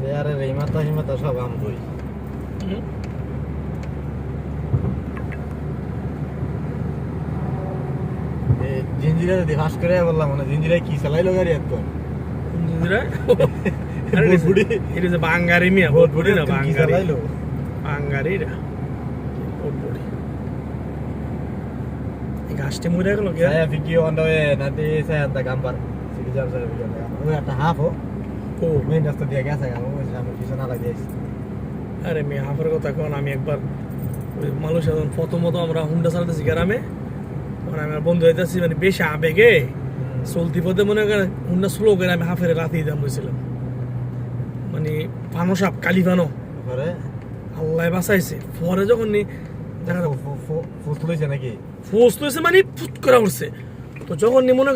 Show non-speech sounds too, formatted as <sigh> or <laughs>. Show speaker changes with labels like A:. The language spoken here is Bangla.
A: টায়ারের এই মাথা এই মাথা সব আমরই? জিঞ্জিরা যদি ফাঁস করে বললাম মানে কি চালাইলো গাড়ি এত? <laughs>
B: আরে এটা- যে বাঙ্গারি মিয়া
A: ভোট
B: ভোট না
A: কি
B: বাঙ্গারি।
A: চালাইলো?
B: বাঙ্গারি রা। ভোট বুড়ি। এই গাছটি মরে গেল কে?
A: ada half oh
B: ও।
A: Saya kamu sampai di sana lagi
B: আরে মেয়ে হাফের কথা কোন আমি একবার মালয়েশিয়া যখন প্রথমত আমরা হুন্ডা চালাতেছি গ্রামে আমি আমার বন্ধু হইতেছি মানে বেশি আবেগে চলতি পথে মনে করেন হুন্ডা স্লো করে আমি হাফের রাতে দিতাম বলছিলাম মানে ফানো সাপ কালি ফানো। আল্লাহ বাঁচাইছে। পরে যখন নি দেখা
A: ফুস নাকি?
B: ফোর্স তো মানে ফুট করা উঠছে। তো যখন নি মনে